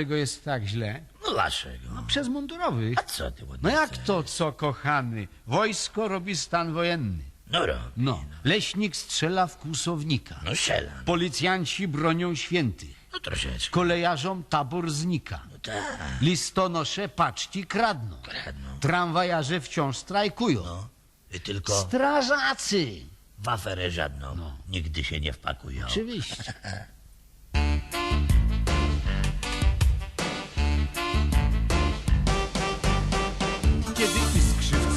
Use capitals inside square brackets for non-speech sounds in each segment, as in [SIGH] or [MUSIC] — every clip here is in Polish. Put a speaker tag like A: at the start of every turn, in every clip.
A: Tego jest tak źle.
B: No dlaczego?
A: Przez mundurowych.
B: A co ty
A: No jak to co, kochany? Wojsko robi stan wojenny.
B: No robi.
A: No, leśnik strzela w kłusownika.
B: No sielam.
A: Policjanci bronią świętych.
B: No troszeczkę.
A: Kolejarzom tabor znika.
B: No tak.
A: Listonosze paczki kradną.
B: Kradną.
A: Tramwajarze wciąż strajkują.
B: No. I tylko
A: Strażacy!
B: w aferę żadną
A: No.
B: nigdy się nie wpakują.
A: Oczywiście. [LAUGHS]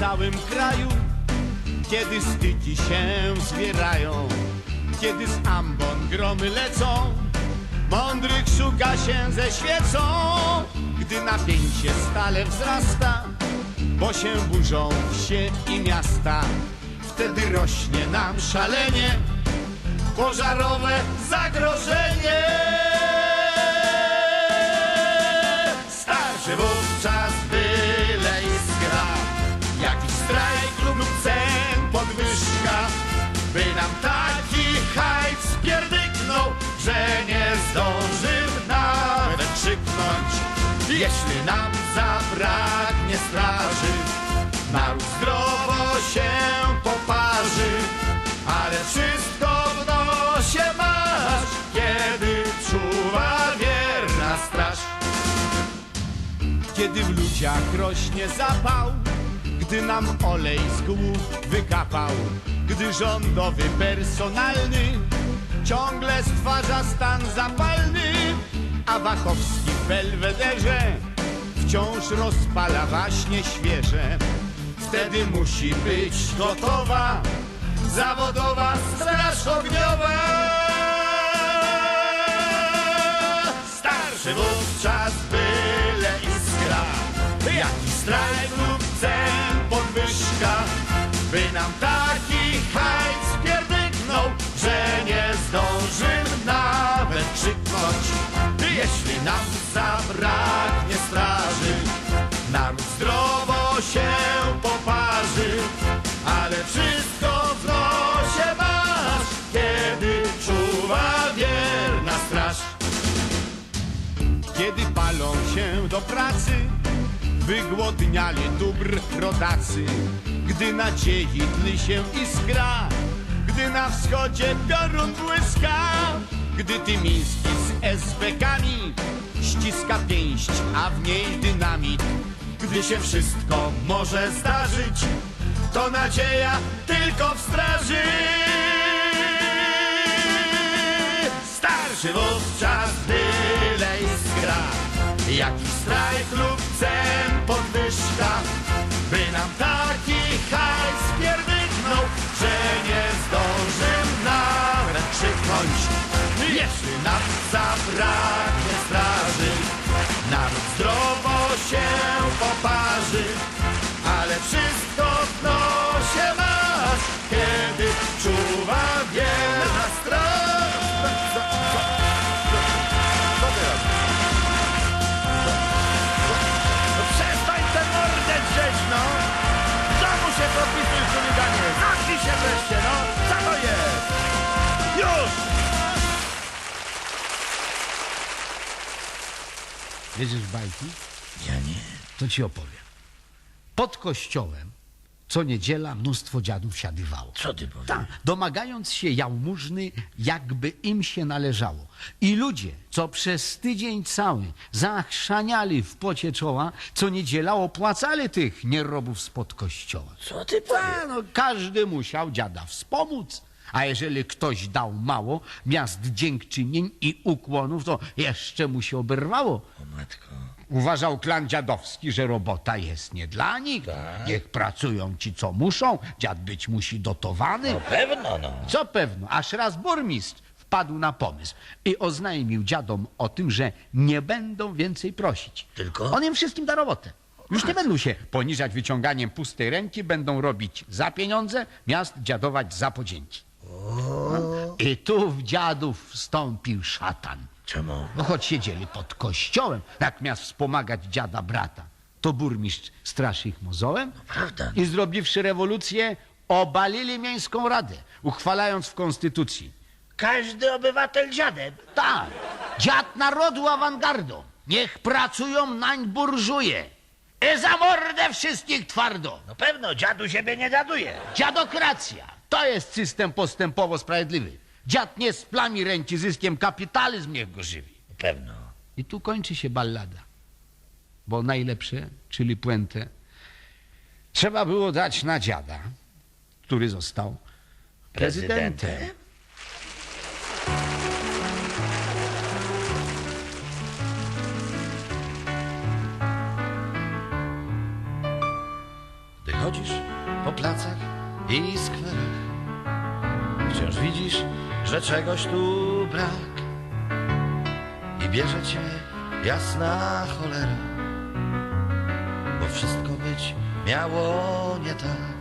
C: całym kraju, kiedy stydzi się zbierają, kiedy z ambon gromy lecą, mądrych szuka się ze świecą, gdy napięcie stale wzrasta, bo się burzą wsie i miasta, wtedy rośnie nam szalenie, pożarowe zagrożenie. Jeśli nam zabraknie straży Naród zdrowo się poparzy Ale wszystko w nosie masz Kiedy czuwa wierna straż. Kiedy w ludziach rośnie zapał, gdy nam olej z głów wykapał, gdy rządowy personalny ciągle stwarza stan zapalny, a Wachowski w Belwederze wciąż rozpala waśnie świeże. Wtedy musi być gotowa zawodowa straż ogniowa. Starszy wówczas byle iskra Jaki strajk zabraknie straży. Naród zdrowo się poparzy Ale wszystko w nosie masz Kiedy czuwa wierna straż. Kiedy palą się do pracy, wygłodniali dóbr rodacy. Gdy nadziei tli się iskra, gdy na wschodzie piorun błyska, gdy Tymiński SB-kami ściska pięść, a w niej dynamit. Gdy się wszystko może zdarzyć, to nadzieja tylko w straży. Starszy wówczas byle iskra Jakiś strajk lub cen podwyżka By nam taki hajs spierdyknął Że nie zdążym nawet krzyknąć Jeśli nam zabraknie straży Naród zdrowo się poparzy Ale wszystko
A: Wierzysz w bajki?
B: Ja nie.
A: To ci opowiem. Pod kościołem co niedziela mnóstwo dziadów siadywało.
B: Co ty powiesz?
A: Tak, domagając się jałmużny, jakby im się należało. I ludzie, co przez tydzień cały zachrzaniali w pocie czoła, co niedziela opłacali tych nierobów spod kościoła.
B: Co ty powiesz?
A: A, no, każdy musiał dziada wspomóc. A jeżeli ktoś dał mało miast dziękczynień i ukłonów, to jeszcze mu się oberwało.
B: O matko.
A: Uważał klan dziadowski, że robota jest nie dla nich.
B: Tak.
A: Niech pracują ci, co muszą. Dziad być musi dotowany.
B: No pewno, no.
A: Co pewno, aż raz burmistrz wpadł na pomysł i oznajmił dziadom o tym, że nie będą więcej prosić.
B: Tylko?
A: On im wszystkim da robotę. Już nie będą się poniżać wyciąganiem pustej ręki, będą robić za pieniądze, miast dziadować za podzięki. No. I tu w dziadów wstąpił szatan.
B: Czemu?
A: No choć siedzieli pod kościołem, jak miast wspomagać dziada brata, to burmistrz straszy ich mozołem
B: Prawda.
A: i zrobiwszy rewolucję, obalili miejską radę, uchwalając w konstytucji.
B: Każdy obywatel dziadem.
A: Tak, dziad narodu awangardą.
C: Niech pracują nań burżuje. I za mordę wszystkich twardo.
B: No pewno, dziadu siebie nie dziaduje.
C: Dziadokracja. To jest system postępowo sprawiedliwy. Dziad nie splami ręki zyskiem, kapitalizm niech go żywi.
B: Pewno.
C: I tu kończy się ballada. Bo najlepsze, czyli puentę, trzeba było dać na dziada, który został prezydentem.
B: Prezydentem?
C: Czegoś tu brak. I bierze cię jasna cholera, bo wszystko być miało nie tak.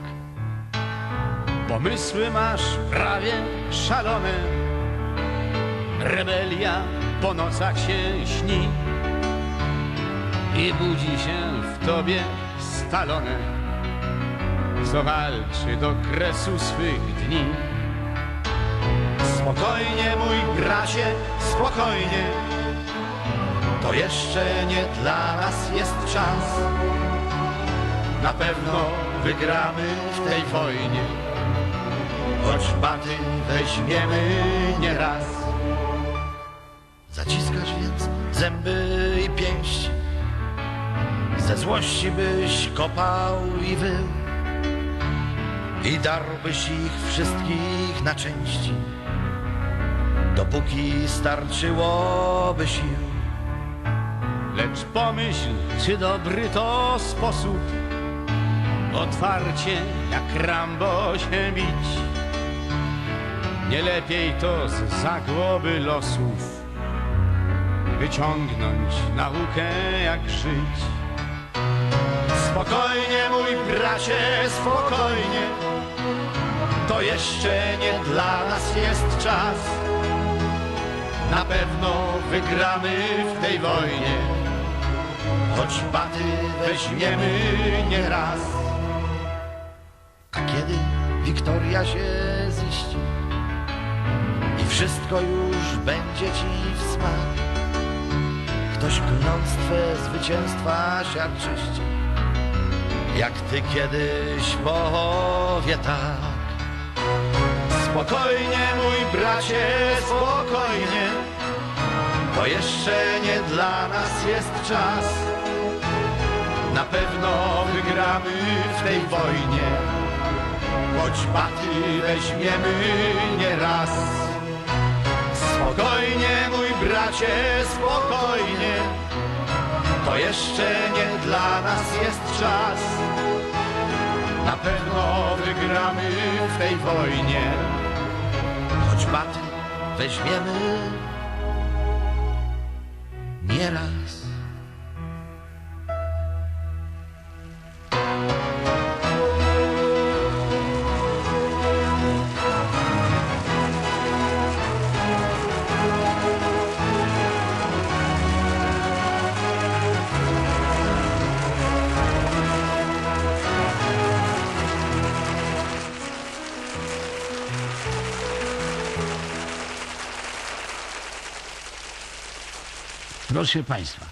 C: Pomysły masz prawie szalone, rebelia po nocach się śni i budzi się w tobie stalone co walczy do kresu swych dni. Spokojnie, mój bracie, spokojnie. To jeszcze nie dla nas jest czas. Na pewno wygramy w tej wojnie. Choć baty weźmiemy nieraz. Zaciskasz więc zęby i pięści. Ze złości byś kopał i wył i darłbyś ich wszystkich na części, dopóki starczyłoby sił. Lecz pomyśl, czy dobry to sposób, otwarcie jak Rambo się bić. Nie lepiej to z zagłoby losów wyciągnąć naukę jak żyć. Spokojnie, mój bracie, spokojnie. To jeszcze nie dla nas jest czas. Na pewno wygramy w tej wojnie, choć baty weźmiemy nieraz. A kiedy wiktoria się ziści i wszystko już będzie ci w smak, ktoś klątwę zwycięstwa siarczyści jak ty kiedyś powie tak. Spokojnie, mój bracie, spokojnie, to jeszcze nie dla nas jest czas. Na pewno wygramy w tej wojnie, choć baty weźmiemy nieraz. Spokojnie, mój bracie, spokojnie, to jeszcze nie dla nas jest czas. Na pewno wygramy w tej wojnie, baty weźmiemy nieraz. Proszę Państwa,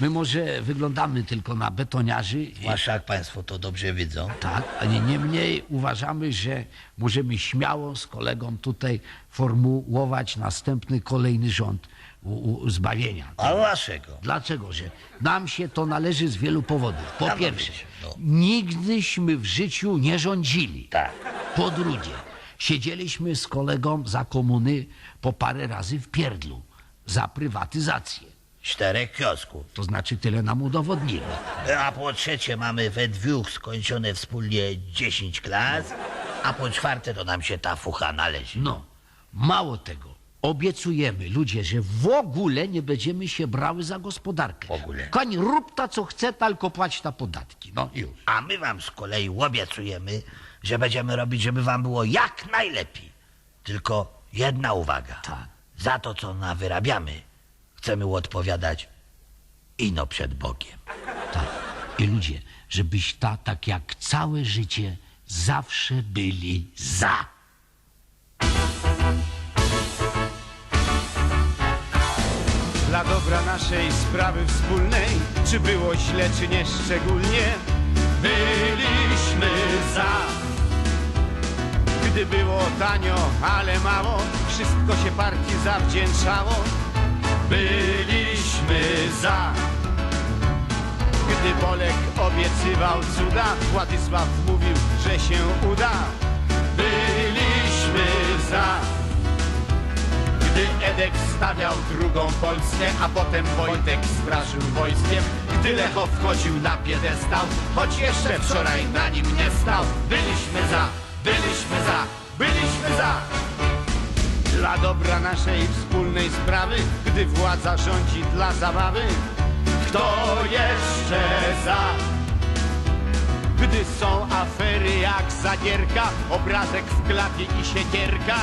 C: my może wyglądamy tylko na betoniarzy,
B: Zwłaszcza jak państwo to dobrze widzą.
C: tak, ale niemniej uważamy, że możemy śmiało z kolegą tutaj formułować następny, kolejny rząd u, u, zbawienia.
B: A dlaczego?
C: Dlaczego? Że nam się to należy z wielu powodów. Po pierwsze,
B: no.
C: nigdyśmy w życiu nie rządzili.
B: Tak.
C: Po drugie, siedzieliśmy z kolegą za komuny po parę razy w pierdlu za prywatyzację.
B: Czterech kiosków.
C: To znaczy tyle nam udowodnili.
B: A po trzecie mamy we dwóch skończone wspólnie 10 klas, a po czwarte to nam się ta fucha należy.
C: No, mało tego, obiecujemy ludzie, że w ogóle nie będziemy się brały za gospodarkę.
B: W ogóle.
C: Koń rób ta co chce, tylko płać ta podatki. No już.
B: A my wam z kolei obiecujemy, że będziemy robić, żeby wam było jak najlepiej. Tylko jedna uwaga.
C: Tak.
B: Za to, co nawyrabiamy, chcemy odpowiadać ino przed Bogiem.
C: Tak. I ludzie, żebyś ta, tak jak całe życie, zawsze byli za. Dla dobra naszej sprawy wspólnej, czy było źle, czy nie szczególnie, byliśmy za. Gdy było tanio, ale mało, wszystko się partii zawdzięczało, byliśmy za. Gdy Bolek obiecywał cuda, Władysław mówił, że się uda. Byliśmy za. Gdy Edek stawiał drugą Polskę, a potem Wojtek straszył wojskiem. Gdy Lecho wchodził na piedestał, choć jeszcze wczoraj na nim nie stał. Byliśmy za, byliśmy za, byliśmy za. Dla dobra naszej wspólnej sprawy, gdy władza rządzi dla zabawy, kto jeszcze za? Gdy są afery jak zadierka, obrazek w klapie i siekierka,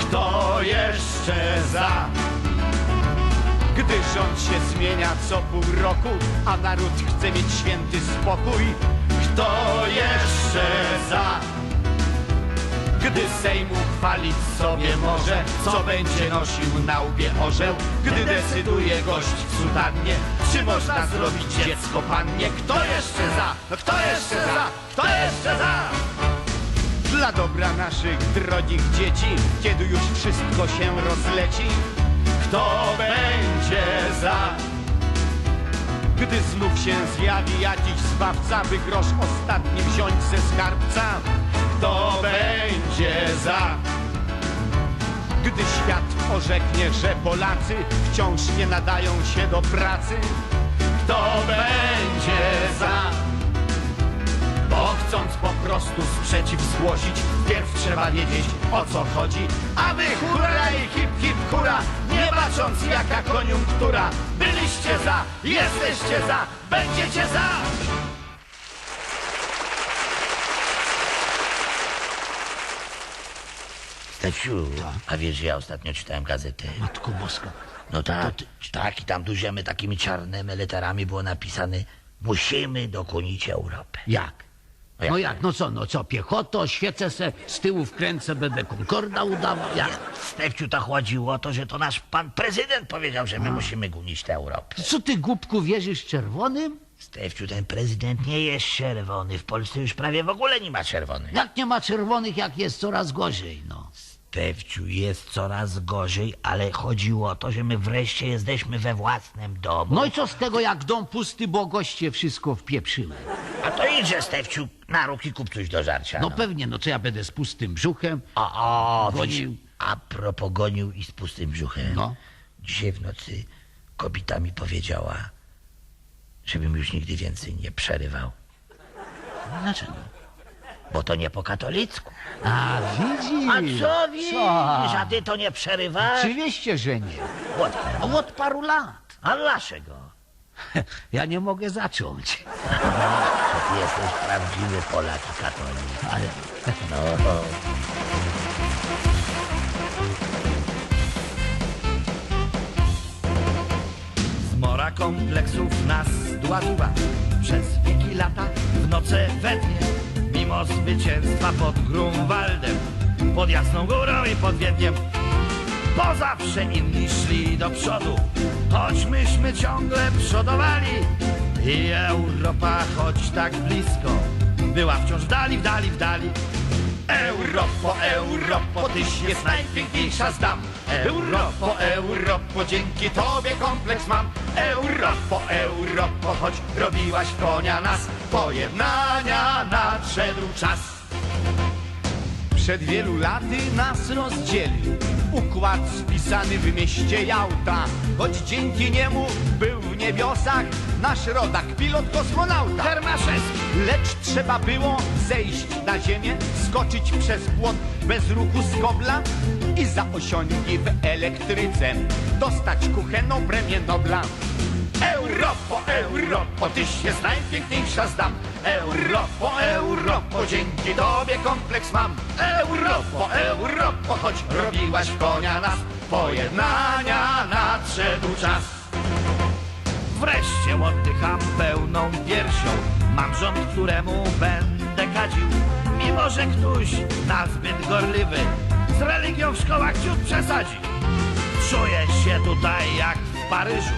C: kto jeszcze za? Gdy rząd się zmienia co pół roku, a naród chce mieć święty spokój, kto jeszcze za? Gdy Sejm uchwalić sobie może, co będzie nosił na łbie orzeł, gdy decyduje gość w sutannie, czy można zrobić dziecko pannie, kto jeszcze za? Kto jeszcze za? Kto jeszcze za? Dla dobra naszych drogich dzieci, kiedy już wszystko się rozleci, kto będzie za? Gdy znów się zjawi jakiś zbawca, by grosz ostatni wziąć ze skarbca, kto będzie za? Gdy świat orzeknie, że Polacy wciąż nie nadają się do pracy, kto będzie za? Bo chcąc po prostu sprzeciw zgłosić, wpierw trzeba wiedzieć o co chodzi. A wy i hip hip hura, nie bacząc jaka koniunktura. Byliście za, jesteście za, będziecie za!
B: Stasiu, a wiesz, że ja ostatnio czytałem gazetę.
D: Matko Boska.
B: No tak, tak, i tam dużymi takimi czarnymi literami było napisane Musimy dokonić Europę.
D: Jak?
B: No jak
D: No jak, no co, no co, piechoto, świecę se, z tyłu wkręcę, będę Concorda udawał, jak?
B: Stefciu, to chodziło o to, że to nasz pan prezydent powiedział, że my musimy gonić tę Europę.
D: Co ty, głupku, wierzysz czerwonym?
B: Stefciu, ten prezydent nie jest czerwony. W Polsce już prawie w ogóle nie ma czerwonych.
D: Jak nie ma czerwonych, jak jest coraz gorzej, no.
B: Stefciu, jest coraz gorzej, ale chodziło o to, że my wreszcie jesteśmy we własnym domu.
D: No i co z tego, jak dom pusty, bo goście wszystko wpieprzyły?
B: A to idźże, Stefciu, na ruki kup coś do żarcia.
D: No
B: No.
D: pewnie, no co ja będę z pustym brzuchem?
B: O, o,
D: Gonił.
B: widzisz, a propos gonił i z pustym brzuchem.
D: No.
B: Dzisiaj w nocy kobieta mi powiedziała, żebym już nigdy więcej nie przerywał,
D: Dlaczego?
B: Bo to nie po katolicku.
D: A widzisz?
B: A co widzisz, a ty to nie przerywasz?
D: Oczywiście, że nie. A od paru lat.
B: A dlaczego?
D: Ja nie mogę zacząć.
B: Ty jesteś prawdziwy Polak i katolik.
D: Ale
B: No.
E: Zmora kompleksów nas dławiła Przez wieki lata w noce we dnie Mimo zwycięstwa pod Grunwaldem Pod Jasną Górą i pod Wiedniem. Bo zawsze inni szli do przodu Choć myśmy ciągle przodowali. I Europa, choć tak blisko Była wciąż w dali, w dali, w dali.
C: Europo, Europo, tyś jest najpiękniejsza z dam. Europo, Europo, dzięki tobie kompleks mam. Europo, Europo, choć robiłaś konia nas, pojednania nadszedł czas. Przed wielu laty nas rozdzielił układ spisany w mieście Jałta, choć dzięki niemu był w niebiosach nasz rodak, pilot kosmonauta.
E: Hermaszewski
C: Lecz trzeba było zejść na ziemię, skoczyć przez płot bez ruchu z kobla i za osiągi w elektryce dostać kuchenną premię Nobla. Europo, Europo, tyś jest najpiękniejsza z dam. Europo, Europo, dzięki tobie kompleks mam. Europo, Europo, choć robiłaś konia nas, pojednania nadszedł czas.
E: Wreszcie oddycham pełną piersią Mam rząd, któremu będę kadził Mimo, że ktoś nazbyt gorliwy Z religią w szkołach ciut przesadzi Czuję się tutaj jak w
B: Paryżu.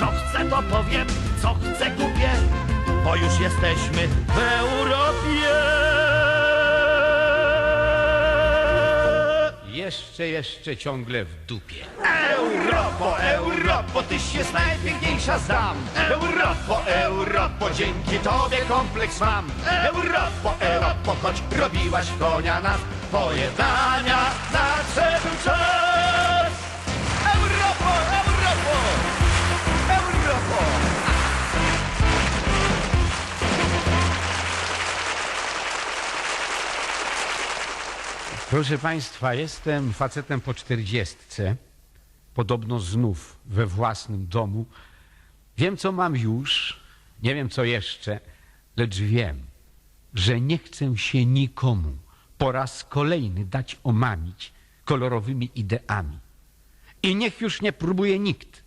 B: Co chcę, to powiem, co chcę, kupię, bo już jesteśmy w Europie.
C: Jeszcze, jeszcze ciągle w dupie.
F: Europo, Europo, tyś jest najpiękniejsza znam. Europo, Europo, dzięki tobie kompleks mam. Europo, Europo, choć robiłaś konia nas pojednania, nadszedł czas. Europo, Europo, Europo.
C: Proszę Państwa, jestem facetem po czterdziestce, podobno znów we własnym domu. Wiem, co mam już, nie wiem, co jeszcze, lecz wiem, że nie chcę się nikomu po raz kolejny dać omamić kolorowymi ideami. I niech już nie próbuje nikt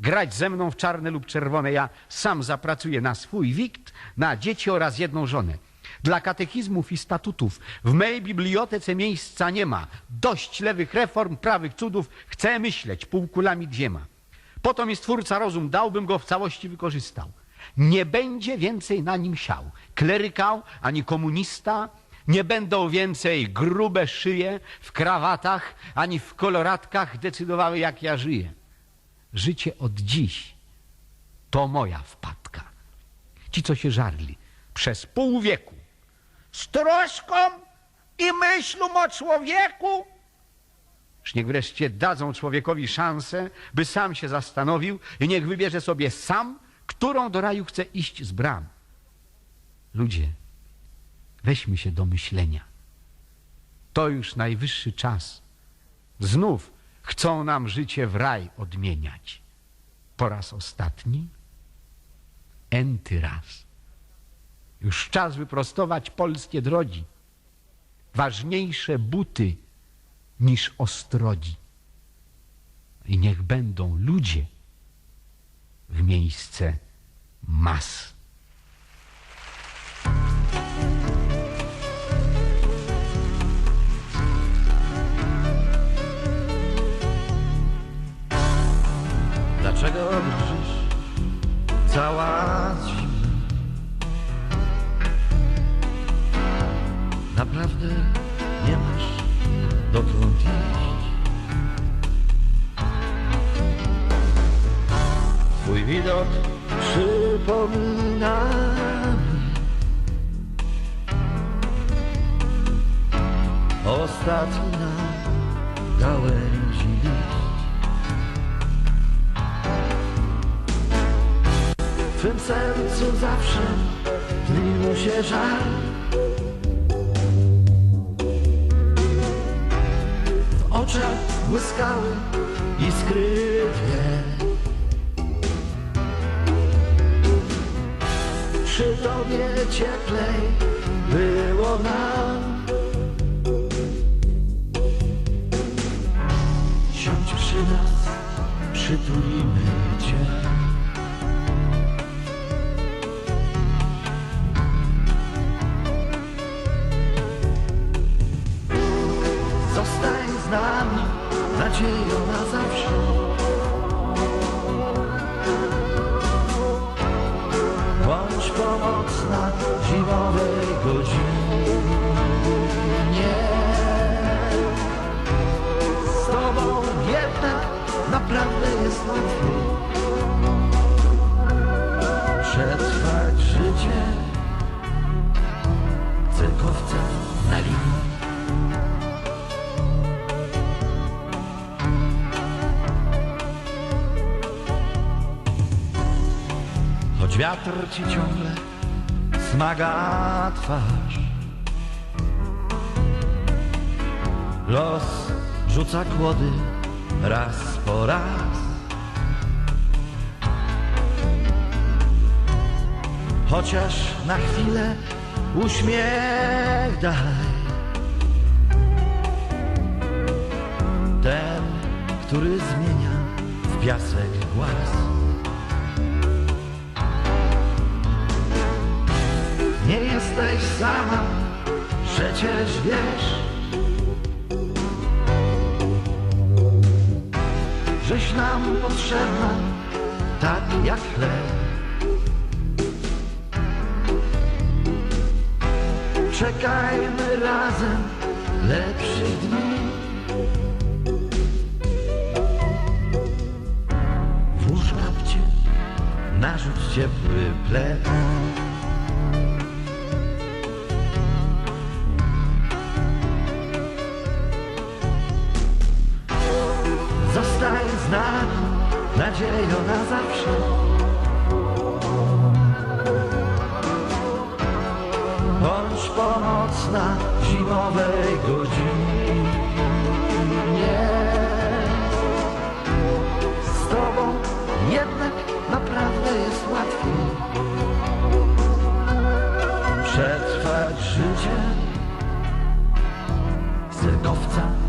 C: grać ze mną w czarne lub czerwone. Ja sam zapracuję na swój wikt, na dzieci oraz jedną żonę. Dla katechizmów i statutów w mojej bibliotece miejsca nie ma. Dość lewych reform, prawych cudów. Chcę myśleć półkulami dwiema. Po to mi Stwórca rozum dał, bym go w całości wykorzystał. Nie będzie więcej na nim siał. Klerykał ani komunista, nie będą więcej grube szyje w krawatach ani w koloratkach decydowały, jak ja żyję. Życie od dziś to moja wpadka. Ci, co się żarli przez pół wieku z troską i myślą o człowieku, już niech wreszcie dadzą człowiekowi szansę, by sam się zastanowił i niech wybierze sobie sam, którą do raju chce iść z bram. Ludzie, weźmy się do myślenia. To już najwyższy czas. Znów chcą nam życie w raj odmieniać. Po raz ostatni, enty raz. Już czas wyprostować polskie drogi. Ważniejsze buty niż ostrodzi. I niech będą ludzie w miejsce mas.
B: Dlaczego drżysz cała Widok przypomina mi ostatni gałęzi liść. W twym sercu zawsze tlił się żal. W oczach błyskały iskry dwie Przy tobie cieplej było nam Wiatr ci ciągle smaga twarz. Los rzuca kłody raz po raz. Chociaż na chwilę uśmiech daj. Ten, który zmienia w piasek głaz jesteś sama, przecież wiesz żeś nam potrzebna, tak jak chleb. Czekajmy razem lepszych dni. Włóż kapcie, narzuć ciepły pled. Z nami, nadzieją na zawsze. Bądź pomocna w zimowej godzinie. Z tobą jednak naprawdę jest łatwiej przetrwać życie. Zerkowca